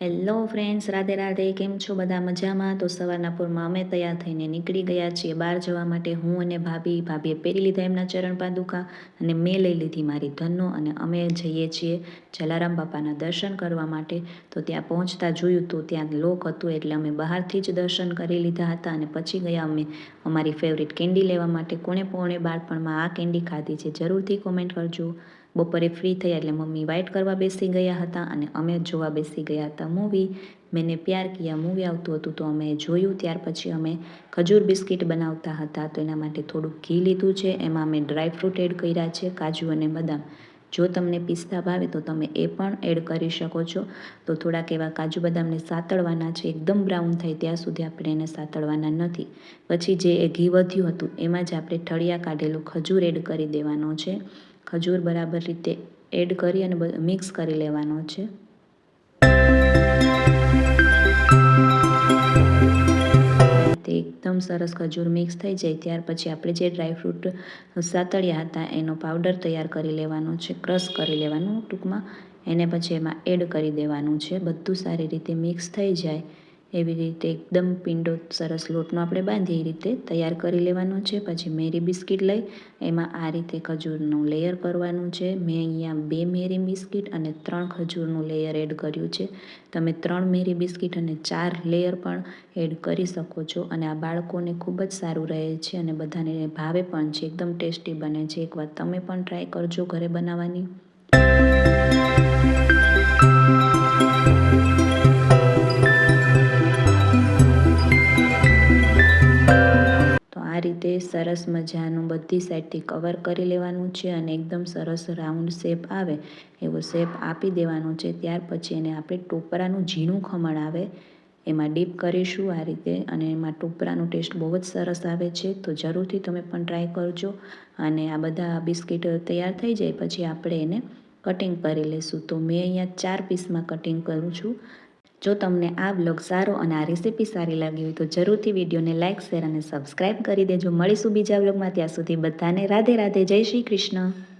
Hello friends, Radhe Radhe, કેમ છો બધા મજામાં? તો સવારના પૂરમાં અમે તૈયાર થઈને નીકળી ગયા છીએ બહાર જવા માટે. હું અને ભાભી, ભાભીએ પહેરી લીધા એમના ચરણ પાદુકા અને મેં લઈ લીધી મારી ધનનો અને અમે જઈએ છીએ જલારામ બાપાના દર્શન કરવા માટે. તો ત્યાં પહોંચતા જોયું તો ત્યાં લોક હતું એટલે અમે બહારથી જ દર્શન કરી લીધા હતા અને પછી ગયા અમે અમારી ફેવરિટ કેન્ડી લેવા માટે. કોણે પોણે બાળપણમાં આ કેન્ડી ખાધી છે, જરૂરથી કોમેન્ટ કરજો. બપોરે ફ્રી થયા એટલે મમ્મી વાઇટ કરવા બેસી ગયા હતા અને અમે જોવા બેસી ગયા હતા મૂવી મેને પ્યાર કિયા મૂવી આવતું હતું તો અમે જોયું. ત્યાર પછી અમે ખજૂર બિસ્કિટ બનાવતા હતા તો એના માટે થોડુંક ઘી લીધું છે. એમાં અમે ડ્રાયફ્રૂટ એડ કર્યા છે, કાજુ અને બદામ. જો તમને પિસ્તા ભાવે તો તમે એ પણ એડ કરી શકો છો. તો થોડાક એવા કાજુ બદામને સાતળવાના છે. એકદમ બ્રાઉન થાય ત્યાં સુધી આપણે એને સાતળવાના નથી. પછી જે એ ઘી વધ્યું હતું એમાં જ આપણે ઠળિયા કાઢેલું ખજૂર એડ કરી દેવાનો છે. ખજૂર બરાબર રીતે એડ કરી અને મિક્સ કરી લેવાનો છે. એકદમ સરસ ખજૂર મિક્સ થઈ જાય, ત્યાર પછી આપણે જે ડ્રાયફ્રૂટ સાતળ્યા હતા, એનો પાવડર તૈયાર કરી લેવાનો છે, ક્રશ કરી લેવાનું ટૂંકમાં. એને પછી એમાં એડ કરી દેવાનું છે. બધું સારી રીતે મિક્સ થઈ જાય. એવી રીતે એકદમ પિંડો સરસ લોટનો આપણે બાંધીએ એ રીતે તૈયાર કરી લેવાનો છે. પછી મેરી બિસ્કિટ લઈ, એમાં આ રીતે ખજૂરનું લેયર કરવાનું છે. મેં અહીંયા બે મેરી બિસ્કિટ અને ત્રણ ખજૂરનું લેયર એડ કર્યું છે. તમે ત્રણ મેરી બિસ્કિટ અને ચાર લેયર પણ એડ કરી શકો છો અને આ બાળકોને ખૂબ જ સારું રહે છે અને બધાને ભાવે પણ છે. એકદમ ટેસ્ટી બને છે. એકવાર તમે પણ ટ્રાય કરજો ઘરે બનાવવાની. રીતે સરસ મજાનું બધી સાઈડથી કવર કરી લેવાનું છે અને એકદમ સરસ રાઉન્ડ શેપ આવે એવો શેપ આપી દેવાનો છે. ત્યાર પછી એને આપણે ટોપરાનું ઝીણું ખમણ આવે એમાં ડીપ કરીશું આ રીતે અને એમાં ટોપરાનું ટેસ્ટ બહુ જ સરસ આવે છે. તો જરૂરથી તમે પણ ટ્રાય કરજો અને આ બધા બિસ્કિટ તૈયાર થઈ જાય પછી આપણે એને કટિંગ કરી લઈશું તો મેં અહીંયા ચાર પીસમાં કટિંગ કરું છું. જો તમને આ બ્લોગ સારો અને આ રેસીપી સારી લાગી હોય તો જરૂરથી વિડીયોને લાઇક શેર અને સબસ્ક્રાઈબ કરી દેજો. મળીશું બીજા બ્લોગમાં ત્યાં સુધી બધાને રાધે રાધે. જય શ્રી કૃષ્ણ.